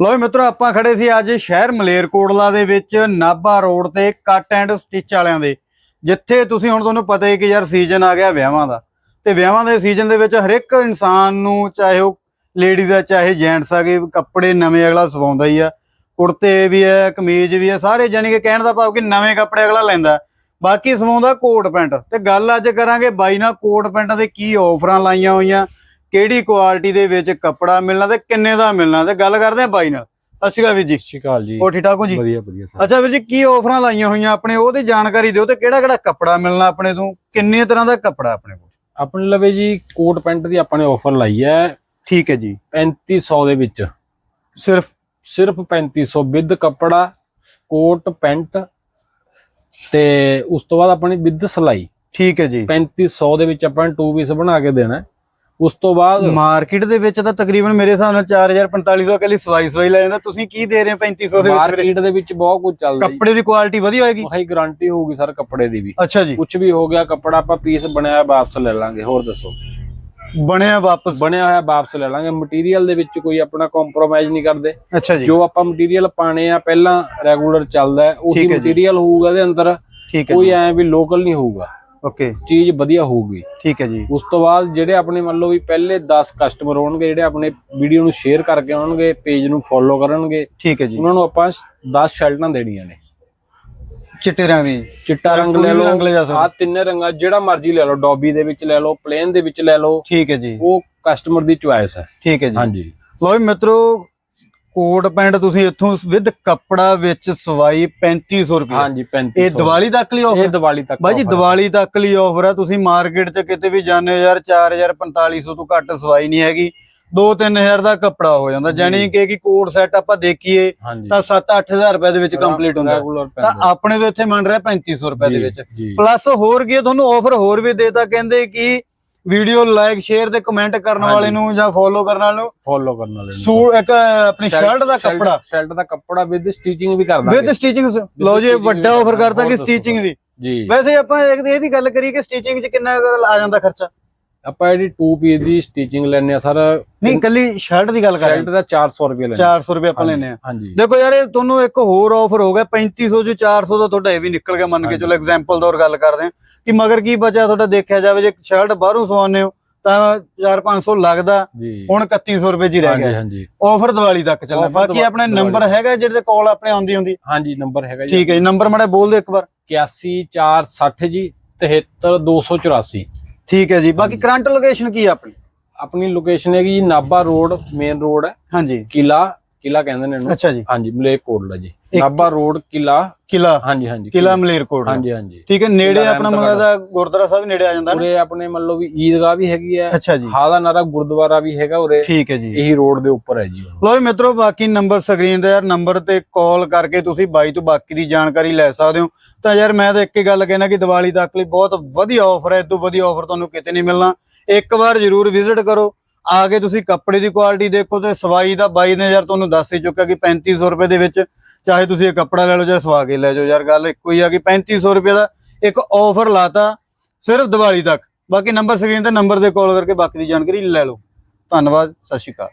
ਲੋ ਮਿੱਤਰੋ, ਆਪਾਂ ਖੜੇ ਸੀ ਅੱਜ ਸ਼ਹਿਰ ਮਲੇਰਕੋਟਲਾ ਦੇ ਵਿੱਚ ਨਾਭਾ ਰੋਡ ਤੇ ਕੱਟ ਐਂਡ ਸਟਿਚ ਵਾਲਿਆਂ ਦੇ, ਜਿੱਥੇ ਤੁਸੀਂ ਹੁਣ ਤੁਹਾਨੂੰ ਪਤਾ ਹੀ ਕਿ ਯਾਰ ਸੀਜ਼ਨ ਆ ਗਿਆ ਵਿਆਹਾਂ ਦਾ। ਤੇ ਵਿਆਹਾਂ ਦੇ ਸੀਜ਼ਨ ਦੇ ਵਿੱਚ ਹਰ ਇੱਕ ਇਨਸਾਨ ਨੂੰ ਚਾਹੇ ਉਹ ਲੇਡੀਜ਼ ਆ, ਚਾਹੇ ਜੈਂਟਸ ਆ, ਕਿ ਕੱਪੜੇ ਨਵੇਂ ਅਗਲਾ ਸਵਾਉਂਦਾ ਹੀ ਆ, ਕੁੜਤੇ ਵੀ ਹੈ ਕਮੀਜ਼ ਵੀ ਹੈ ਸਾਰੇ ਜਾਨੀ ਕਿ ਕਹਿਣ ਦਾ ਭਾਵ ਕਿ ਨਵੇਂ ਕੱਪੜੇ ਅਗਲਾ ਲੈਂਦਾ। ਬਾਕੀ ਸਵਾਉਂਦਾ ਕੋਟ ਪੈਂਟ। ਤੇ ਗੱਲ ਅੱਜ ਕਰਾਂਗੇ ਬਾਈ ਨਾਲ ਕੋਟ ਪੈਂਟਾਂ ਦੇ ਕੀ ਆਫਰਾਂ ਲਾਈਆਂ ਹੋਈਆਂ ਕਿਹੜੀ ਕੁਆਲਿਟੀ ਦੇ ਵਿੱਚ ਕੱਪੜਾ ਮਿਲਣਾ ਤੇ ਕਿੰਨੇ ਦਾ ਮਿਲਣਾ ਤੇ ਗੱਲ ਕਰਦੇ ਆ ਬਾਈ ਨਾਲ। ਸਤਿ ਸ਼੍ਰੀ ਅਕਾਲ ਵੀਰ ਜੀ। ਸਤਿ ਸ਼੍ਰੀ ਅਕਾਲ ਜੀ। ਹੋਰ ਠੀਕ ਠਾਕ ਹੋ ਜੀ? ਵਧੀਆ ਵਧੀਆ ਸਰ ਅੱਛਾ ਵੀਰ ਜੀ ਕੀ ਆਫਰਾਂ ਲਾਈਆਂ ਹੋਈਆਂ ਆਪਣੇ? ਉਹਦੀ ਜਾਣਕਾਰੀ ਦਿਓ ਤੇ ਕਿਹੜਾ ਕਿਹੜਾ ਕੱਪੜਾ ਮਿਲਣਾ ਆਪਣੇ ਤੋਂ? ਕਿੰਨੇ ਤਰ੍ਹਾਂ ਦਾ ਕੱਪੜਾ ਆਪਣੇ ਕੋਲ? ਆਪਣੇ ਲਵੇ ਜੀ ਕੋਟ ਪੈਂਟ ਦੀ ਆਪਾਂ ਨੇ ਆਫਰ ਲਾਈ ਹੈ। ਠੀਕ ਹੈ ਜੀ। 3500 ਦੇ ਵਿੱਚ। ਸਿਰਫ? ਸਿਰਫ 3500 ਵਿਦ ਕੱਪੜਾ ਕੋਟ ਪੈਂਟ ਤੇ ਉਸ ਤੋਂ ਬਾਅਦ ਆਪਣੀ ਵਿਦ ਸਲਾਈ। ਠੀਕ ਹੈ ਜੀ। 3500 ਦੇ ਵਿੱਚ ਆਪਾਂ ਨੇ 2 ਪੀਸ ਬਣਾ ਕੇ ਦੇਣਾ। ਉਸ ਤੋਂ ਬਾਅਦ ਮਾਰਕੀਟ ਦੇ ਵਿੱਚ ਤਾਂ ਤਕਰੀਬਨ ਮੇਰੇ ਹਿਸਾਬ ਨਾਲ 4045 ਦਾ ਇਕੱਲੀ ਸਵਾਈ ਸਵਾਈ ਲੈ ਜਾਂਦਾ। ਤੁਸੀਂ ਕੀ ਦੇ ਰਹੇ ਹੋ 3500 ਦੇ ਵਿੱਚ? ਮਾਰਕੀਟ ਦੇ ਵਿੱਚ ਬਹੁਤ ਕੁਝ ਚੱਲਦਾ ਕੱਪੜੇ ਦੀ ਕੁਆਲਿਟੀ ਵਧੀਆ ਹੋਏਗੀ? ਹਾਈ ਗਾਰੰਟੀ ਹੋਊਗੀ ਸਰ ਕੱਪੜੇ ਦੀ ਵੀ। ਅੱਛਾ ਜੀ। ਕੁਝ ਵੀ ਹੋ ਗਿਆ ਕੱਪੜਾ ਆਪਾਂ ਪੀਸ ਬਣਿਆ ਵਾਪਸ ਲੈ ਲਾਂਗੇ। ਹੋਰ ਦੱਸੋ। ਬਣਿਆ ਵਾਪਸ। ਬਣਿਆ ਹੋਇਆ ਵਾਪਸ ਲੈ ਲਾਂਗੇ। ਮਟੀਰੀਅਲ ਦੇ ਵਿੱਚ ਕੋਈ ਆਪਣਾ ਕੰਪਰੋਮਾਈਜ਼ ਨਹੀਂ ਕਰਦੇ। ਅੱਛਾ ਜੀ। ਜੋ ਆਪਾਂ ਮਟੀਰੀਅਲ ਪਾਣੇ ਆ ਪਹਿਲਾਂ ਰੈਗੂਲਰ ਚੱਲਦਾ ਹੈ। ਉਹੀ। ਮਟੀਰੀਅਲ ਹੋਊਗਾ ਇਹਦੇ ਅੰਦਰ। ਕੋਈ ਐ ਵੀ ਲੋਕਲ ਨਹੀਂ ਹੋਊਗਾ। ਓਕੇ। ਚੀਜ਼ ਵਧੀਆ ਹੋਊਗੀ। ਠੀਕ ਹੈ ਜੀ। ਉਸ ਤੋਂ ਬਾਅਦ ਜਿਹੜੇ ਆਪਣੇ ਮੰਨ ਲਓ ਵੀ ਪਹਿਲੇ 10 ਕਸਟਮਰ ਹੋਣਗੇ ਜਿਹੜੇ ਆਪਣੇ ਵੀਡੀਓ ਨੂੰ ਸ਼ੇਅਰ ਕਰਕੇ ਆਉਣਗੇ ਪੇਜ ਨੂੰ ਫੋਲੋ ਕਰਨਗੇ ਠੀਕ ਹੈ ਜੀ। ਉਹਨਾਂ ਨੂੰ ਆਪਾਂ 10 ਸ਼ਰਟਾਂ ਦੇਣੀਆਂ ਨੇ। ਚਿੱਟੇ ਰੰਗ ਦੀ ਚਿੱਟਾ ਰੰਗ ਲੈ ਲਓ। ਆ ਤਿੰਨੇ ਰੰਗਾਂ ਜਿਹੜਾ ਮਰਜ਼ੀ ਲੈ ਲਓ ਡੌਬੀ ਦੇ ਵਿੱਚ ਲੈ ਲਓ ਪਲੇਨ ਦੇ ਵਿੱਚ ਲੈ ਲਓ ਠੀਕ ਹੈ ਜੀ। ਉਹ ਕਸਟਮਰ ਦੀ ਚੁਆਇਸ ਹੈ। ਠੀਕ ਹੈ ਜੀ। ਹਾਂਜੀ। ਲੋ ਮਿੱਤਰੋ ਕੋਟ ਪੈਂਟ ਤੁਸੀਂ ਇੱਥੋਂ ਵਿਦ ਕੱਪੜਾ ਵਿੱਚ ਸਵਾਈ 3500 ਰੁਪਏ। ਹਾਂਜੀ 3500 ਇਹ ਦੀਵਾਲੀ ਤੱਕ ਲਈ ਇਹ ਆਫਰ ਦੀਵਾਲੀ ਤੱਕ ਬਾਈ ਜੀ offer ਹੈ। ਦੀਵਾਲੀ ਤੱਕ ਲਈ ਆਫਰ ਆ। ਤੁਸੀਂ ਮਾਰਕੀਟ 'ਚ ਕਿਤੇ ਵੀ ਜਾਂਦੇ ਹੋ ਯਾਰ 4000 4500 ਤੋਂ ਘੱਟ ਸਵਾਈ ਨਹੀਂ ਹੈਗੀ। 2-3000 ਦਾ ਕੱਪੜਾ ਹੋ ਜਾਂਦਾ। ਜਾਨੀ ਕਿ ਕਿ ਕੋਟ ਸੈੱਟ ਆਪਾਂ ਦੇਖੀਏ ਤਾਂ 7-8000 ਰੁਪਏ ਦੇ ਵਿੱਚ ਕੰਪਲੀਟ ਹੁੰਦਾ। ਤਾਂ। ਆਪਣੇ ਤੋਂ ਇੱਥੇ ਮੰਨ ਰਿਹਾ 3500 ਰੁਪਏ ਦੇ ਵਿੱਚ। ਪਲੱਸ ਹੋਰ ਕੀ ਤੁਹਾਨੂੰ ਆਫਰ ਹੋਰ ਵੀ ਦੇਤਾ ਕਹਿੰਦੇ ਕਿ ਵੀਡੀਓ ਲਾਈਕ ਸ਼ੇਅਰ ਤੇ ਕਮੈਂਟ ਕਰਨ। ਵਾਲੇ ਨੂੰ ਜਾਂ ਫੋਲੋ ਕਰਨ ਵਾਲੇ ਨੂੰ ਫੋਲੋ ਕਰਨ ਵਾਲੇ ਨੂੰ। ਇੱਕ ਆਪਣੀ ਸ਼ਰਟ ਦਾ ਕੱਪੜਾ ਸ਼ਰਟ ਦਾ ਕੱਪੜਾ ਵਿਦ ਸਟਿਚਿੰਗ ਵੀ ਕਰ ਦਾਂਗੇ ਵਿਦ ਸਟਿਚਿੰਗ ਲੋ ਜੀ ਵੱਡਾ ਵੀ ਆਫਰ ਕਰਤਾ ਕਿ। ਸਟਿਚਿੰਗ ਦੀ ਜੀ ਵੈਸੇ ਆਪਾਂ ਇਹਦੀ ਗੱਲ ਕਰੀਏ ਕਿ ਸਟਿਚਿੰਗ 'ਚ ਕਿੰਨਾ ਆ ਜਾਂਦਾ ਖਰਚਾ ਆਪਾਂ ਇਹਦੀ 2 ਪੀਸ ਦੀ ਸਟਿਚਿੰਗ ਲੈਣੇ ਆ ਸਰ ਨਹੀਂ ਕੱਲੀ ਸ਼ਰਟ ਦੀ ਗੱਲ ਕਰ ਸ਼ਰਟ ਦਾ 400 ਰੁਪਏ ਲੈਣੇ 400 ਰੁਪਏ ਆਪਾਂ ਲੈਨੇ ਆ ਹਾਂਜੀ। ਦੇਖੋ ਯਾਰ ਇਹ ਤੁਹਾਨੂੰ ਇੱਕ ਹੋਰ ਆਫਰ ਹੋ ਗਿਆ 3500 ਚ 400 ਦਾ ਤੁਹਾਡਾ ਇਹ ਵੀ ਨਿਕਲ ਗਿਆ ਮੰਨ ਕੇ। ਚਲੋ ਐਗਜ਼ਾਮਪਲ ਦੌਰ ਗੱਲ ਕਰਦੇ ਹਾਂ ਕਿ ਮਗਰ ਕੀ ਬਚਿਆ ਤੁਹਾਡਾ ਦੇਖਿਆ ਜਾਵੇ ਜੇ ਸ਼ਰਟ ਬਾਹਰੋਂ ਸਵਾਉਂਦੇ ਹੋ ਤਾਂ 4-500 ਲੱਗਦਾ ਜੀ। ਹੁਣ 3100 ਰੁਪਏ ਹੀ ਰਹਿ ਗਿਆ। ਹਾਂਜੀ। ਆਫਰ ਦੀਵਾਲੀ ਤੱਕ ਚੱਲਣਾ। ਬਾਕੀ ਆਪਣੇ ਨੰਬਰ ਹੈਗਾ ਜਿਹਦੇ ਕੋਲ ਆਪਣੇ ਆਉਂਦੀ ਹੁੰਦੀ। ਹਾਂਜੀ ਨੰਬਰ ਹੈਗਾ ਜੀ। ਠੀਕ ਹੈ ਜੀ ਨੰਬਰ ਮਾੜਾ ਬੋਲ ਦਿਓ ਇੱਕ ਵਾਰ। 81460 ਜੀ 73284 ਠੀਕ ਹੈ ਜੀ। ਬਾਕੀ ਕਰੰਟ ਲੋਕੇਸ਼ਨ ਕੀ ਹੈ ਆਪਣੀ? ਆਪਣੀ ਲੋਕੇਸ਼ਨ ਹੈਗੀ ਜੀ ਨਾਭਾ ਰੋਡ ਮੇਨ ਰੋਡ ਹੈ। ਹਾਂਜੀ। ਕਿਲਾ ਕਿਲਾ ਕਹਿੰਦੇ ਨੇ ਇਹਨੂੰ। ਅੱਛਾ ਜੀ। ਹਾਂਜੀ ਮਲੇਰਕੋਟਲਾ ਜੀ। ਨਾਭਾ ਰੋਡ ਕਿਲਾ। ਕਿਲਾ। ਹਾਂਜੀ ਹਾਂਜੀ ਕਿਲਾ ਮਲੇਰਕੋਟ ਹਾਂਜੀ ਹਾਂਜੀ। ਠੀਕ ਹੈ ਨੇੜੇ ਆਪਣਾ ਮਤਲਬ ਦਾ ਗੁਰਦੁਆਰਾ ਸਾਹਿਬ ਨੇੜੇ ਆ ਜਾਂਦਾ ਨਾ? ਉਰੇ ਆਪਣੇ ਮੰਨ ਲਓ ਵੀ ਈਦਗਾਹ ਵੀ ਹੈਗੀ ਹੈ। ਅੱਛਾ ਜੀ। ਹਾਦਾ ਨਾਰਾ ਗੁਰਦੁਆਰਾ ਵੀ ਹੈਗਾ ਉਰੇ। ਠੀਕ ਹੈ ਜੀ। ਇਹੀ ਰੋਡ ਦੇ ਉੱਪਰ ਹੈ ਜੀ। ਲੋ ਜੀ ਮਿੱਤਰੋ ਬਾਕੀ ਨੰਬਰ ਸਕਰੀਨ ਤੇ ਯਾਰ ਨੰਬਰ ਤੇ ਕਾਲ ਕਰਕੇ ਤੁਸੀਂ ਬਾਈ ਤੋਂ ਬਾਕੀ ਦੀ ਜਾਣਕਾਰੀ ਲੈ ਸਕਦੇ ਹੋ। ਤਾਂ ਯਾਰ ਮੈਂ ਤਾਂ ਇੱਕ ਹੀ ਗੱਲ ਕਹਿਣਾ ਕਿ ਦੀਵਾਲੀ ਤੱਕ ਲਈ ਬਹੁਤ ਵਧੀਆ ਆਫਰ ਹੈ। ਇਦੋਂ ਵਧੀਆ ਆਫਰ ਤੁਹਾਨੂੰ ਕਿਤੇ ਨਹੀਂ ਮਿਲਣਾ। ਇੱਕ ਵਾਰ ਜਰੂਰ ਵਿਜ਼ਿਟ ਕਰੋ। ਆ ਕੇ ਤੁਸੀਂ ਕੱਪੜੇ ਦੀ ਕੁਆਲਿਟੀ ਦੇਖੋ ਤੇ ਸਵਾਈ ਦਾ ਬਾਈ ਨੇ ਯਾਰ ਤੁਹਾਨੂੰ ਦੱਸ ਹੀ ਚੁੱਕਾ ਕਿ 3500 ਰੁਪਏ ਦੇ ਵਿੱਚ ਚਾਹੇ ਤੁਸੀਂ ਇਹ ਕੱਪੜਾ ਲੈ ਲਓ ਜਾਂ ਸਵਾ ਕੇ ਲੈ ਜਾਓ ਯਾਰ, ਗੱਲ ਇੱਕੋ ਹੀ ਆ ਕਿ 3500 ਰੁਪਏ ਦਾ ਇੱਕ ਆਫਰ ਲਾਤਾ ਸਿਰਫ ਦੀਵਾਲੀ ਤੱਕ। ਬਾਕੀ ਨੰਬਰ ਸਕਰੀਨ ਤੇ ਨੰਬਰ ਤੇ ਕਾਲ ਕਰਕੇ ਬਾਕੀ ਦੀ ਜਾਣਕਾਰੀ ਲੈ ਲਓ। ਧੰਨਵਾਦ, ਸਤਿ ਸ਼੍ਰੀ ਅਕਾਲ।